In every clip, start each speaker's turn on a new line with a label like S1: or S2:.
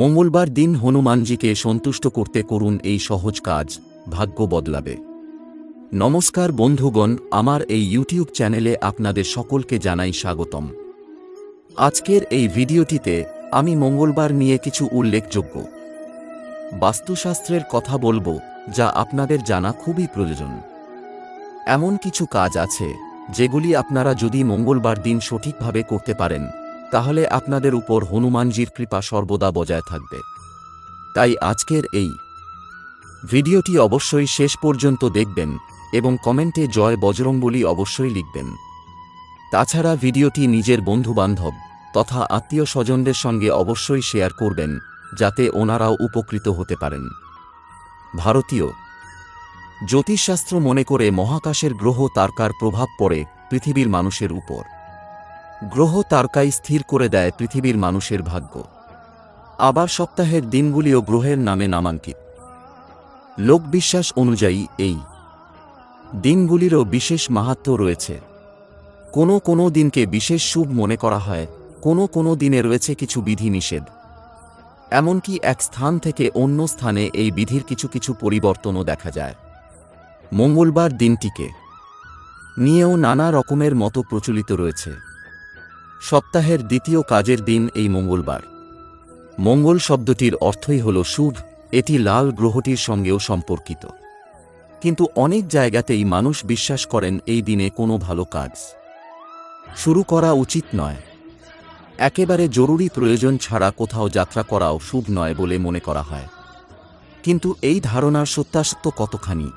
S1: মঙ্গলবার দিন হনুমানজিকে সন্তুষ্ট করতে করুন এই সহজ কাজ, ভাগ্য বদলাবে। নমস্কার বন্ধুগণ, আমার এই ইউটিউব চ্যানেলে আপনাদের সকলকে জানাই স্বাগতম। আজকের এই ভিডিওটিতে আমি মঙ্গলবার নিয়ে কিছু উল্লেখযোগ্য। বাস্তুশাস্ত্রের কথা বলব, যা আপনাদের জানা খুবই প্রয়োজন। এমন কিছু কাজ আছে, যেগুলি আপনারা যদি মঙ্গলবার দিন সঠিকভাবে করতে পারেন তাহলে আপনাদের উপর হনুমানজির কৃপা সর্বদা বজায় থাকবে। তাই আজকের এই ভিডিওটি অবশ্যই শেষ পর্যন্ত দেখবেন এবং কমেন্টে জয় বজরংবলী অবশ্যই লিখবেন। তাছাড়া ভিডিওটি নিজের বন্ধুবান্ধব তথা আত্মীয় স্বজনদের সঙ্গে অবশ্যই শেয়ার করবেন, যাতে ওনারাও উপকৃত হতে পারেন। ভারতীয় জ্যোতিষশাস্ত্র মনে করে মহাকাশের গ্রহ তারকার প্রভাব পড়ে পৃথিবীর মানুষের উপর। গ্রহ তারকাই স্থির করে দেয় পৃথিবীর মানুষের ভাগ্য। আবার সপ্তাহের দিনগুলিও গ্রহের নামে নামাঙ্কিত। লোকবিশ্বাস অনুযায়ী এই দিনগুলিরও বিশেষ মাহাত্ম্য রয়েছে। কোনো কোনো দিনকে বিশেষ শুভ মনে করা হয়, কোনো কোনো দিনে রয়েছে কিছু বিধি নিষেধ। এমনকি এক স্থান থেকে অন্য স্থানে এই বিধির কিছু কিছু পরিবর্তনও দেখা যায়। মঙ্গলবার দিনটিকে নিয়েও নানা রকমের মতো প্রচলিত রয়েছে। সপ্তাহের দ্বিতীয় কাজের দিন এই মঙ্গলবার। মঙ্গল শব্দটির অর্থই হল শুভ, এটি লাল গ্রহটির সঙ্গেও সম্পর্কিত। কিন্তু অনেক জায়গাতেই মানুষ বিশ্বাস করেন এই দিনে কোনো ভালো কাজ। শুরু করা উচিত নয়। একেবারে জরুরি প্রয়োজন ছাড়া কোথাও যাত্রা করাও শুভ নয় বলে মনে করা হয়। কিন্তু এই ধারণার সত্যাসত্য কতখানি?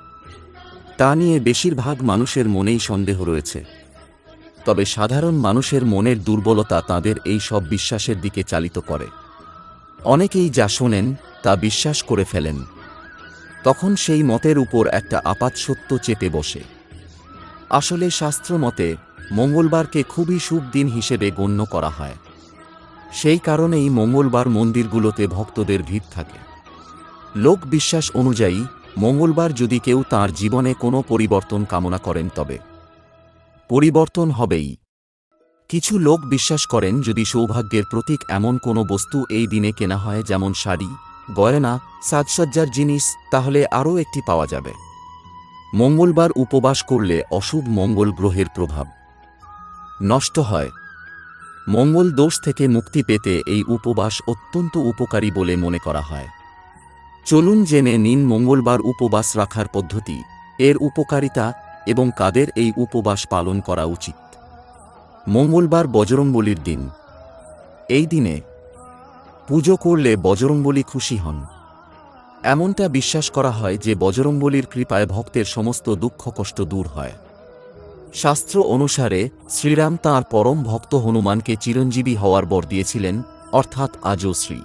S1: তা নিয়ে বেশিরভাগ মানুষের মনেই সন্দেহ রয়েছে। তবে সাধারণ মানুষের মনের দুর্বলতা তাদের এই সব বিশ্বাসের দিকে চালিত করে। অনেকেই যা শোনেন, তা বিশ্বাস করে ফেলেন। তখন সেই মতের উপর একটা আপাত সত্য চেপে বসে। আসলে শাস্ত্র মতে, মঙ্গলবারকে খুবই শুভ দিন হিসেবে গণ্য করা হয়। সেই কারণেই মঙ্গলবার মন্দিরগুলোতে ভক্তদের ভিড় থাকে। লোক বিশ্বাস অনুযায়ী, মঙ্গলবার যদি কেউ তার জীবনে কোনো পরিবর্তন কামনা করেন তবে পরিবর্তন হবেই। কিছু লোক বিশ্বাস করেন, যদি সৌভাগ্যের প্রতীক এমন কোনো বস্তু এই দিনে কেনা হয়, যেমন শাড়ি, গয়না, সাজসজ্জার জিনিস, তাহলে আরও একটি পাওয়া যাবে। মঙ্গলবার উপবাস করলে অশুভ মঙ্গল গ্রহের প্রভাব নষ্ট হয়। মঙ্গল দোষ থেকে মুক্তি পেতে এই উপবাস অত্যন্ত উপকারী বলে মনে করা হয়। চলুন জেনে নিন মঙ্গলবার উপবাস রাখার পদ্ধতি। এর উপকারিতা এবং কাদের এই উপবাস পালন করা উচিত। মঙ্গলবার বজরংবলির দিন। এই দিনে পুজো করলে বজরংবলী খুশি হন। এমনটা বিশ্বাস করা হয় যে বজরংবলীর কৃপায় ভক্তের সমস্ত দুঃখ কষ্ট দূর হয়। শাস্ত্র অনুসারে শ্রীরাম তাঁর পরম ভক্ত হনুমানকে চিরঞ্জীবী হওয়ার বর দিয়েছিলেন, অর্থাৎ আজও শ্রী।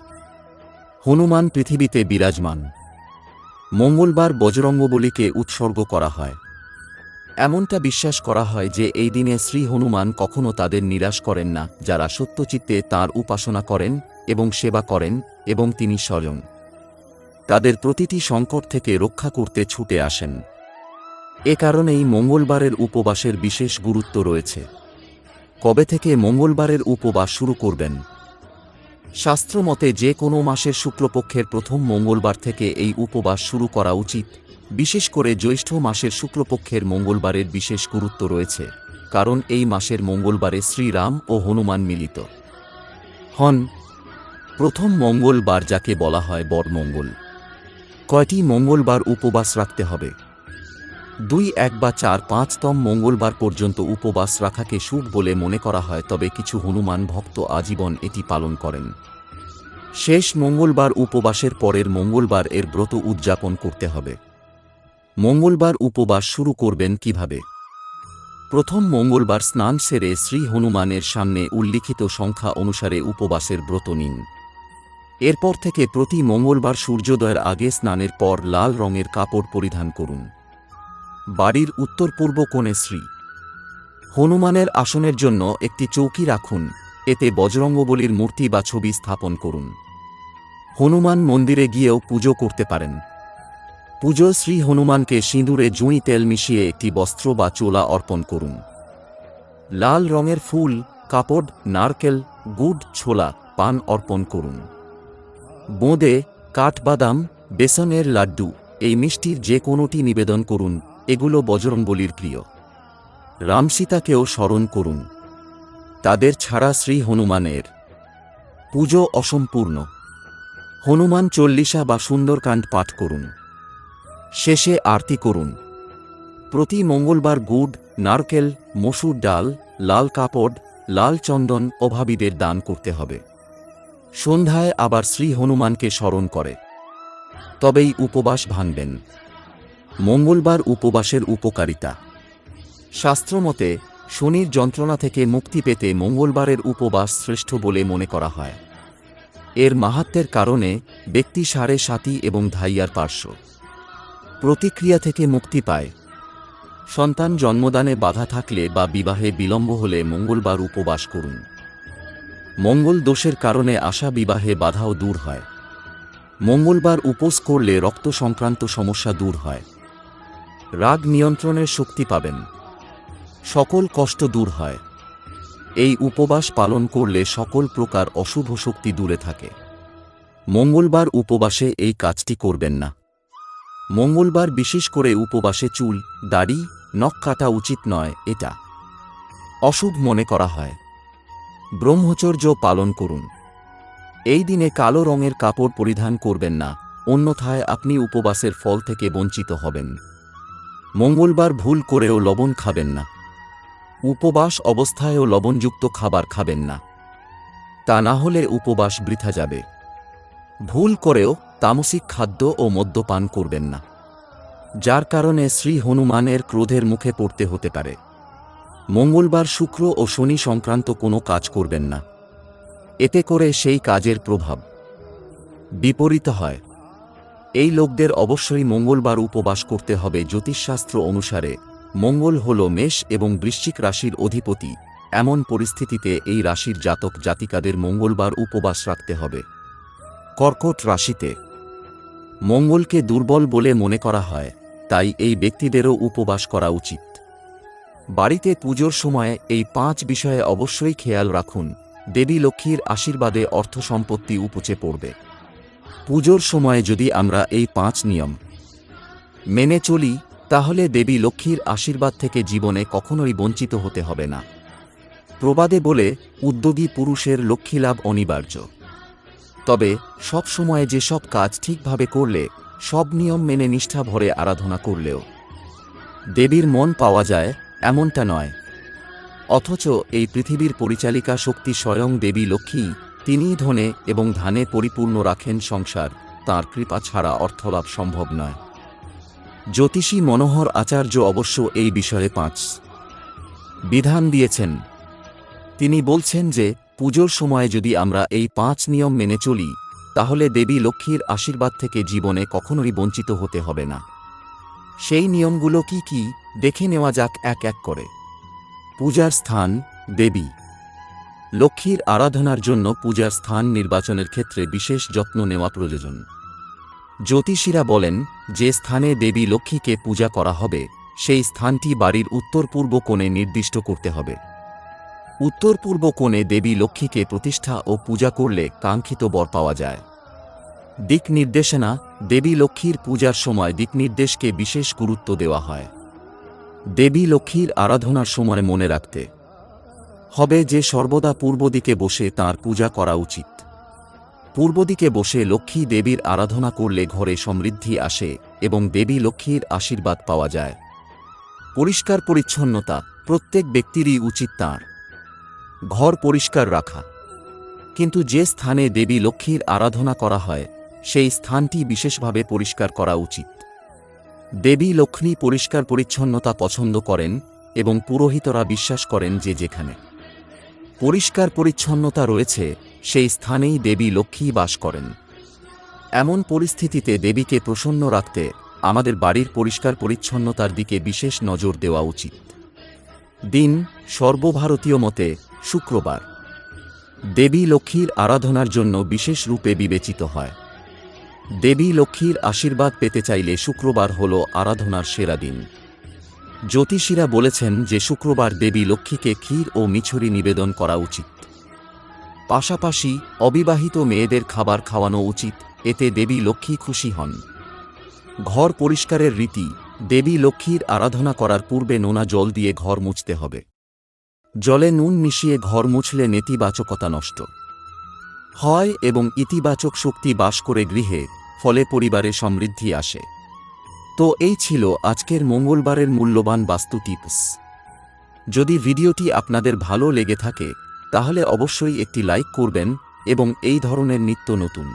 S1: হনুমান পৃথিবীতে বিরাজমান। মঙ্গলবার বজরঙ্গবলীকে উৎসর্গ করা হয়। এমনটা বিশ্বাস করা হয় যে এই দিনে শ্রী হনুমান কখনো তাদের নিরাশ করেন না, যারা সত্যচিত্তে তাঁর উপাসনা করেন এবং সেবা করেন এবং তিনি স্বয়ং তাদের প্রতিটি সংকট থেকে রক্ষা করতে ছুটে আসেন। এ কারণেই মঙ্গলবারের উপবাসের বিশেষ গুরুত্ব রয়েছে। কবে থেকে মঙ্গলবারের উপবাস শুরু করবেন? শাস্ত্রমতে যে কোনো মাসের শুক্লপক্ষের প্রথম মঙ্গলবার থেকে এই উপবাস শুরু করা উচিত। বিশেষ করে জ্যৈষ্ঠ মাসের শুক্লপক্ষের মঙ্গলবারের বিশেষ গুরুত্ব রয়েছে, কারণ এই মাসের মঙ্গলবারে শ্রীরাম ও হনুমান মিলিত। হন, প্রথম মঙ্গলবার যাকে বলা হয় বরমঙ্গল। কয়টি মঙ্গলবার উপবাস রাখতে হবে? দুই, এক বা চার, পাঁচতম মঙ্গলবার পর্যন্ত উপবাস রাখাকে শুভ বলে মনে করা হয়, তবে কিছু হনুমান ভক্ত আজীবন এটি পালন করেন। শেষ মঙ্গলবার উপবাসের পরের মঙ্গলবার এর ব্রত উদযাপন করতে হবে। মঙ্গলবার উপবাস শুরু করবেন কীভাবে? প্রথম মঙ্গলবার স্নান সেরে শ্রী হনুমানের সামনে উল্লিখিত সংখ্যা অনুসারে উপবাসের ব্রত নিন। এরপর থেকে প্রতি মঙ্গলবার সূর্যোদয়ের আগে স্নানের পর লাল রঙের কাপড় পরিধান করুন। বাড়ির উত্তর পূর্ব কোণে শ্রী হনুমানের আসনের জন্য একটি চৌকি রাখুন, এতে বজরঙ্গবলীর মূর্তি বা ছবি স্থাপন করুন। হনুমান মন্দিরে গিয়েও পুজো করতে পারেন। পুজো শ্রী হনুমানকে সিঁদুরে জুঁই তেল মিশিয়ে একটি বস্ত্র বা চোলা অর্পণ করুন। লাল রঙের ফুল, কাপড়, নারকেল, গুড়, ছোলা, পান অর্পণ করুন। বোঁদে, কাঠবাদাম, বেসনের লাড্ডু, এই মিষ্টির যে কোনোটি নিবেদন করুন, এগুলো বজরংবলির প্রিয়। রামসীতাকেও স্মরণ করুন। তাদের ছাড়া শ্রী হনুমানের পুজো অসম্পূর্ণ। হনুমান চল্লিশা বা সুন্দরকাণ্ড পাঠ করুন। শেষে আরতি করুন। প্রতি মঙ্গলবার গুড়, নারকেল, মসুর ডাল, লাল কাপড়, লাল চন্দন অভাবীদের দান করতে হবে। সন্ধ্যায় আবার শ্রী হনুমানকে স্মরণ করে। তবেই উপবাস ভাঙবেন। মঙ্গলবার উপবাসের উপকারিতা। শাস্ত্রমতে, শনির যন্ত্রণা থেকে মুক্তি পেতে মঙ্গলবারের উপবাস শ্রেষ্ঠ বলে মনে করা হয়। এর মাহাত্মের কারণে ব্যক্তি সাড়ে সাতি এবং ধাইয়ার পার্শ্ব। প্রতিক্রিয়া থেকে মুক্তি পায়। সন্তান জন্মদানে বাধা থাকলে বা বিবাহে বিলম্ব হলে মঙ্গলবার উপবাস করুন। মঙ্গল দোষের কারণে আসা বিবাহে বাধাও দূর হয়। মঙ্গলবার উপোস করলে রক্ত সংক্রান্ত সমস্যা দূর হয়। রাগ নিয়ন্ত্রণের শক্তি পাবেন। সকল কষ্ট দূর হয়। এই উপবাস পালন করলে সকল প্রকার অশুভ শক্তি দূরে থাকে। মঙ্গলবার উপবাসে এই কাজটি করবেন না। মঙ্গলবার বিশেষ করে উপবাসে চুল, দাড়ি, নখ কাটা উচিত নয়, এটা অশুভ মনে করা হয়। ব্রহ্মচর্য পালন করুন। এই দিনে কালো রঙের কাপড় পরিধান করবেন না, অন্যথায় আপনি উপবাসের ফল থেকে বঞ্চিত হবেন। মঙ্গলবার ভুল করেও লবণ খাবেন না। উপবাস অবস্থায়ও লবণযুক্ত খাবার খাবেন না। তা না হলে উপবাস বৃথা যাবে। ভুল করেও তামসিক খাদ্য ও মদ্যপান করবেন না। যার কারণে শ্রী হনুমানের ক্রোধের মুখে পড়তে হতে পারে। মঙ্গলবার শুক্র ও শনি সংক্রান্ত কোনো কাজ করবেন না। এতে করে সেই কাজের প্রভাব বিপরীত হয়। এই লোকদের অবশ্যই মঙ্গলবার উপবাস করতে হবে। জ্যোতিষশাস্ত্র অনুসারে মঙ্গল হল মেষ এবং বৃশ্চিক রাশির অধিপতি। এমন পরিস্থিতিতে এই রাশির জাতক জাতিকাদের মঙ্গলবার উপবাস রাখতে হবে। কর্কট রাশিতে। মঙ্গলকে দুর্বল বলে মনে করা হয়, তাই এই ব্যক্তিদেরও উপবাস করা উচিত। বাড়িতে পুজোর সময় এই পাঁচ বিষয়ে অবশ্যই খেয়াল রাখুন, দেবী লক্ষ্মীর আশীর্বাদে অর্থ সম্পত্তি উপচে পড়বে। পুজোর সময় যদি আমরা এই পাঁচ নিয়ম মেনে চলি, তাহলে দেবী লক্ষ্মীর আশীর্বাদ থেকে জীবনে কখনোই বঞ্চিত হতে হবে না। প্রবাদে বলে, উদ্যোগী পুরুষের লক্ষ্মীলাভ অনিবার্য। তবে, সব সময় যেসব কাজ ঠিকভাবে করলে, সব নিয়ম মেনে নিষ্ঠা ভরে আরাধনা করলেও। দেবীর মন পাওয়া যায়, এমনটা নয়। অথচ এই পৃথিবীর পরিচালিকা শক্তি স্বয়ং দেবী লক্ষ্মী, তিনিই ধনে এবং ধানে পরিপূর্ণ রাখেন সংসার, তার কৃপা ছাড়া অর্থলাভ সম্ভব নয়। জ্যোতিষী মনোহর আচার্য অবশ্য এই বিষয়ে পাঁচ বিধান দিয়েছেন। তিনি বলছেন যে পুজোর সময় যদি আমরা এই পাঁচ নিয়ম মেনে চলি, তাহলে দেবী লক্ষ্মীর আশীর্বাদ থেকে জীবনে কখনোই বঞ্চিত হতে হবে না। সেই নিয়মগুলো কি কি, দেখে নেওয়া যাক এক এক করে। পূজার স্থান, দেবী। লক্ষ্মীর আরাধনার জন্য পূজার স্থান নির্বাচনের ক্ষেত্রে বিশেষ যত্ন নেওয়া প্রয়োজন। জ্যোতিষীরা বলেন, যে স্থানে দেবী লক্ষ্মীকে পূজা করা হবে, সেই স্থানটি বাড়ির উত্তর পূর্ব কোণে নির্দিষ্ট করতে হবে। উত্তর পূর্ব কোণে দেবী লক্ষ্মীকে প্রতিষ্ঠা ও পূজা করলে কাঙ্ক্ষিত বর পাওয়া যায়। দিক নির্দেশনা, দেবী লক্ষ্মীর পূজার সময় দিকনির্দেশকে বিশেষ গুরুত্ব দেওয়া হয়। দেবী লক্ষ্মীর আরাধনার সময় মনে রাখতে হবে যে সর্বদা পূর্ব দিকে বসে তাঁর পূজা করা উচিত। পূর্ব দিকে বসে লক্ষ্মী দেবীর আরাধনা করলে ঘরে সমৃদ্ধি আসে এবং দেবী লক্ষ্মীর আশীর্বাদ পাওয়া যায়। পরিষ্কার পরিচ্ছন্নতা, প্রত্যেক ব্যক্তিরই উচিত তাঁর ঘর পরিষ্কার রাখা। কিন্তু যে স্থানে দেবী লক্ষ্মীর আরাধনা করা হয়, সেই স্থানটি বিশেষভাবে পরিষ্কার করা উচিত। দেবী লক্ষ্মী পরিষ্কার পরিচ্ছন্নতা পছন্দ করেন এবং পুরোহিতরা বিশ্বাস করেন যে যেখানে পরিষ্কার পরিচ্ছন্নতা রয়েছে, সেই স্থানেই দেবী লক্ষ্মী বাস করেন। এমন পরিস্থিতিতে দেবীকে প্রসন্ন রাখতে আমাদের বাড়ির পরিষ্কার পরিচ্ছন্নতার দিকে বিশেষ নজর দেওয়া উচিত। দিন সর্বভারতীয় মতে শুক্রবার। দেবী লক্ষ্মীর আরাধনার জন্য বিশেষ রূপে বিবেচিত হয়। দেবী লক্ষ্মীর আশীর্বাদ পেতে চাইলে শুক্রবার হল আরাধনার সেরা দিন। জ্যোতিষীরা বলেছেন যে শুক্রবার দেবী লক্ষ্মীকে ক্ষীর ও মিছরি নিবেদন করা উচিত। পাশাপাশি অবিবাহিত মেয়েদের খাবার খাওয়ানো উচিত, এতে দেবী লক্ষ্মী খুশি হন। ঘর পরিষ্কারের রীতি, দেবী লক্ষ্মীর আরাধনা করার পূর্বে নোনা জল দিয়ে ঘর মুছতে হবে। জলে নুন মিশিয়ে ঘর মুছলে নেতিবাচকতা নষ্ট। হয় এবং ইতিবাচক শক্তি বাস করে গৃহে, ফলে পরিবারে সমৃদ্ধি আসে। তো এই ছিল আজকের মঙ্গলবারের মূল্যবান বাস্তু টিপস। যদি ভিডিওটি আপনাদের ভালো লেগে থাকে, তাহলে অবশ্যই একটি লাইক করবেন এবং এই ধরনের নিত্য নতুন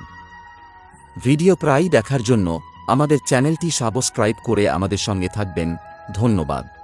S1: ভিডিও প্রায়ই দেখার জন্য আমাদের চ্যানেলটি সাবস্ক্রাইব করে আমাদের সঙ্গে থাকবেন। ধন্যবাদ।